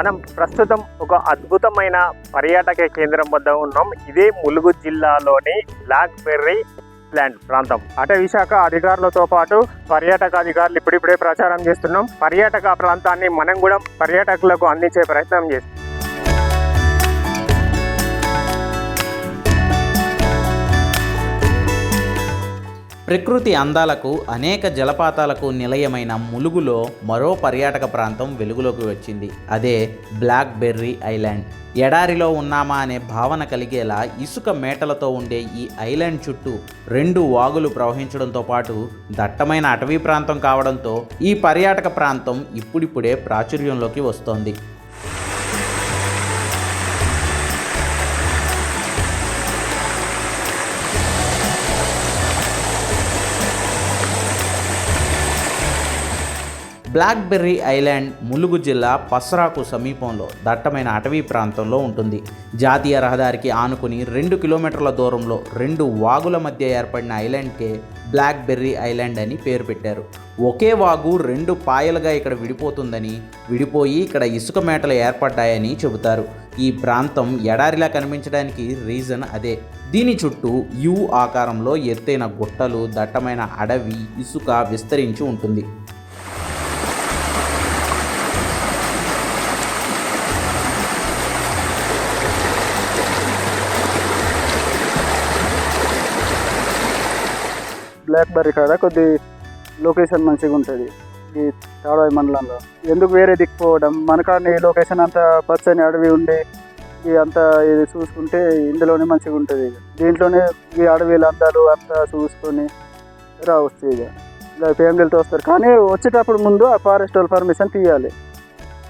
మనం ప్రస్తుతం ఒక అద్భుతమైన పర్యాటక కేంద్రం వద్ద ఉన్నాం. ఇదే ములుగు జిల్లాలోని బ్లాక్ బెర్రీ ల్యాండ్ ప్రాంతం. అటవీ శాఖ అధికారులతో పాటు పర్యాటక అధికారులు ఇప్పుడిప్పుడే ప్రచారం చేస్తున్నాం. పర్యాటక ప్రాంతాన్ని మనం కూడా పర్యాటకులకు అందించే ప్రయత్నం చేస్తాం ప్రకృతి అందాలకు అనేక జలపాతాలకు నిలయమైన ములుగులో మరో పర్యాటక ప్రాంతం వెలుగులోకి వచ్చింది. అదే బ్లాక్ బెర్రీ ఐలాండ్. ఎడారిలో ఉన్నామా అనే భావన కలిగేలా ఇసుక మేటలతో ఉండే ఈ ఐలాండ్ చుట్టూ రెండు వాగులు ప్రవహించడంతో పాటు దట్టమైన అటవీ ప్రాంతం కావడంతో ఈ పర్యాటక ప్రాంతం ఇప్పుడిప్పుడే ప్రాచుర్యంలోకి వస్తోంది. బ్లాక్బెర్రీ ఐలాండ్ ములుగు జిల్లా పస్రాకు సమీపంలో దట్టమైన అటవీ ప్రాంతంలో ఉంటుంది. జాతీయ రహదారికి ఆనుకుని రెండు కిలోమీటర్ల దూరంలో రెండు వాగుల మధ్య ఏర్పడిన ఐలాండ్కే బ్లాక్బెర్రీ ఐలాండ్ అని పేరు పెట్టారు. ఒకే వాగు రెండు పాయలుగా ఇక్కడ విడిపోతుందని విడిపోయి ఇక్కడ ఇసుక మేటలు ఏర్పడ్డాయని చెబుతారు. ఈ ప్రాంతం ఎడారిలా కనిపించడానికి రీజన్ అదే. దీని చుట్టూ యు ఆకారంలో ఎత్తైన గుట్టలు దట్టమైన అడవి ఇసుక విస్తరించి ఉంటుంది. బ్లాక్ బెర్రీ కాడ కొద్ది లొకేషన్ మంచిగా ఉంటుంది. ఈ తాడవాయి మండలంలో. ఎందుకు వేరే దిక్కుపోవడం మనకాడని లొకేషన్ అంతా పచ్చని అడవి ఉండి ఈ అంతా ఇది చూసుకుంటే ఇందులోనే మంచిగా ఉంటుంది దీంట్లోనే ఈ అడవిలు అందాలు అంతా చూసుకొని రావచ్చు ఇక. ఇలా ఫ్యామిలీతో వస్తారు. కానీ వచ్చేటప్పుడు ముందు ఆ ఫారెస్ట్ వాళ్ళు పర్మిషన్ తీయాలి.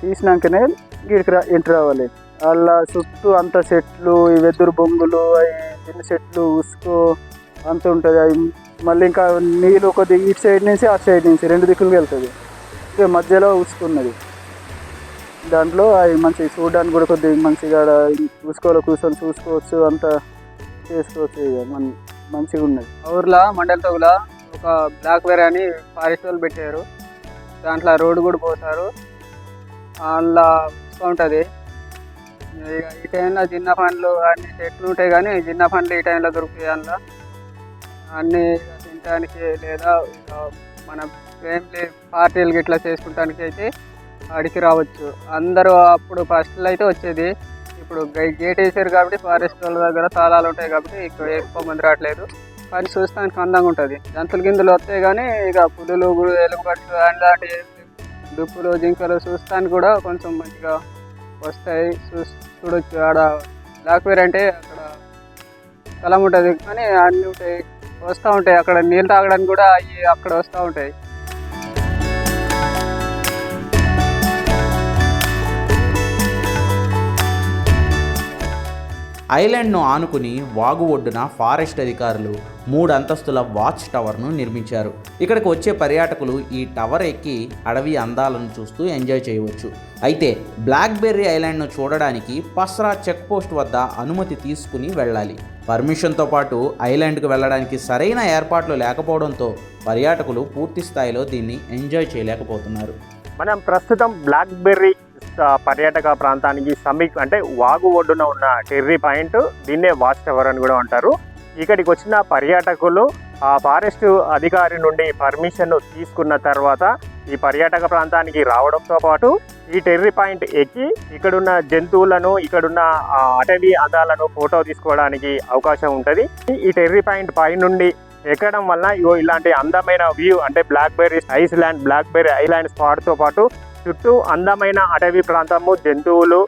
తీసినాకనే గీడికి రా ఇంటి రావాలి. అలా చుట్టూ అంత చెట్లు ఈ వెదురు బొంగులు అవి చిన్న చెట్లు ఉసుకు అంత ఉంటుంది. అది మళ్ళీ ఇంకా నీళ్ళు కొద్దిగా ఇటు సైడ్ నుంచి అటు సైడ్ నుంచి రెండు దిక్కులు వెళ్తుంది. ఇక మధ్యలో ఉసుకున్నది. దాంట్లో అవి మంచిగా చూడడానికి కూడా కొద్దిగా మంచిగా ఉసుకోలో కూర్చొని చూసుకోవచ్చు అంతా చేసుకోవచ్చు ఇక. మన మంచిగా ఉన్నది. ఊర్లో మండల తగుల ఒక బ్లాక్ వేర్ అని ఫారెస్ట్ వాళ్ళు పెట్టారు. దాంట్లో రోడ్డు కూడా పోతారు. అందులో ఉంటుంది. ఇక ఈ టైంలో చిన్న పండ్లు అన్ని చెట్లు ఉంటాయి కానీ చిన్న పండ్లు ఈ టైంలో దొరుకుతాయి అందులో. అన్ని తినడానికి లేదా మన ఫ్యామిలీ పార్టీలు గిట్లా చేసుకుంటానికి అయితే అడికి రావచ్చు. అందరూ అప్పుడు ఫస్ట్లో అయితే వచ్చేది. ఇప్పుడు గై- గేట్ వేసారు కాబట్టి ఫారెస్ట్ వాళ్ళ దగ్గర తాళాలు ఉంటాయి కాబట్టి ఇక్కడ ఎక్కువ మంది రావట్లేదు. కానీ చూస్తానికి అందంగా ఉంటుంది. జంతువుల గిందులు వస్తాయి కానీ ఇక పులులు ఎలుగుబట్లు అలాంటి దుప్పులు జింకలు చూస్తానికి కూడా కొంచెం మంచిగా వస్తాయి. చూ చూడొచ్చు. ఆడ బ్లాక్ బెర్రీ అంటే అక్కడ స్థలం ఉంటుంది. కానీ అన్నీ ఉంటాయి. వస్తూ ఉంటాయి. అక్కడ నీళ్ళు తాగడానికి కూడా అవి అక్కడ వస్తూ ఉంటాయి. ఐలాండ్ను ఆనుకుని వాగు ఒడ్డున ఫారెస్ట్ అధికారులు మూడు అంతస్తుల వాచ్ టవర్ను నిర్మించారు. ఇక్కడికి వచ్చే పర్యాటకులు ఈ టవర్ ఎక్కి అడవి అందాలను చూస్తూ ఎంజాయ్ చేయవచ్చు. అయితే బ్లాక్బెర్రీ ఐలాండ్ను చూడడానికి పస్రా చెక్పోస్ట్ వద్ద అనుమతి తీసుకుని వెళ్ళాలి. పర్మిషన్తో పాటు ఐలాండ్కు వెళ్ళడానికి సరైన ఏర్పాట్లు లేకపోవడంతో పర్యాటకులు పూర్తి స్థాయిలో దీన్ని ఎంజాయ్ చేయలేకపోతున్నారు. మనం ప్రస్తుతం బ్లాక్బెర్రీ పర్యాటక ప్రాంతానికి సమీప అంటే వాగు ఒడ్డున ఉన్న టెర్రీ పాయింట్ దీన్నే వాచ్ టవర్ అని కూడా అంటారు. ఇక్కడికి వచ్చిన పర్యాటకులు ఆ ఫారెస్ట్ అధికారి నుండి పర్మిషన్ తీసుకున్న తర్వాత ఈ పర్యాటక ప్రాంతానికి రావడంతో పాటు ఈ టెర్రీ పాయింట్ ఎక్కి ఇక్కడున్న జంతువులను ఇక్కడున్న అటవీ అందాలను ఫోటో తీసుకోవడానికి అవకాశం ఉంటుంది. ఈ టెర్రీ పాయింట్ పై నుండి ఎక్కడం వలన ఇగో ఇలాంటి అందమైన వ్యూ అంటే black berry island black berry island స్పాట్తో పాటు చుట్టూ అందమైన అటవీ ప్రాంతము జంతువులు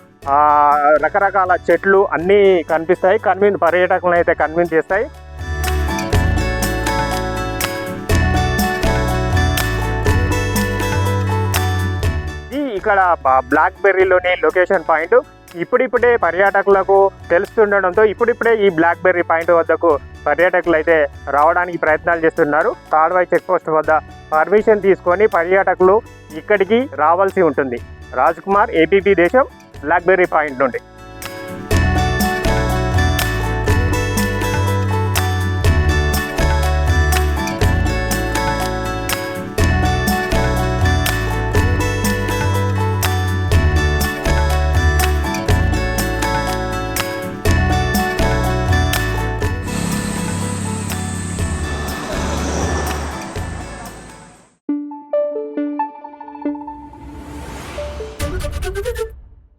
రకరకాల చెట్లు అన్నీ కనిపిస్తాయి. కన్విన్ పర్యాటకులను అయితే కన్విన్స్ చేస్తాయి. ఇక్కడ బ్లాక్ బెర్రీలోని లొకేషన్ పాయింట్. ఇప్పుడిప్పుడే పర్యాటకులకు తెలుస్తుండడంతో ఇప్పుడిప్పుడే ఈ బ్లాక్ బెర్రీ పాయింట్ వద్దకు పర్యాటకులు అయితే రావడానికి ప్రయత్నాలు చేస్తున్నారు. తాడ్వాయి చెక్ పోస్ట్ వద్ద పర్మిషన్ తీసుకొని పర్యాటకులు ఇక్కడికి రావాల్సి ఉంటుంది. రాజ్ కుమార్ ఏపీపీ దేశం బ్లాక్బెర్రీ పాయింట్ నుండి.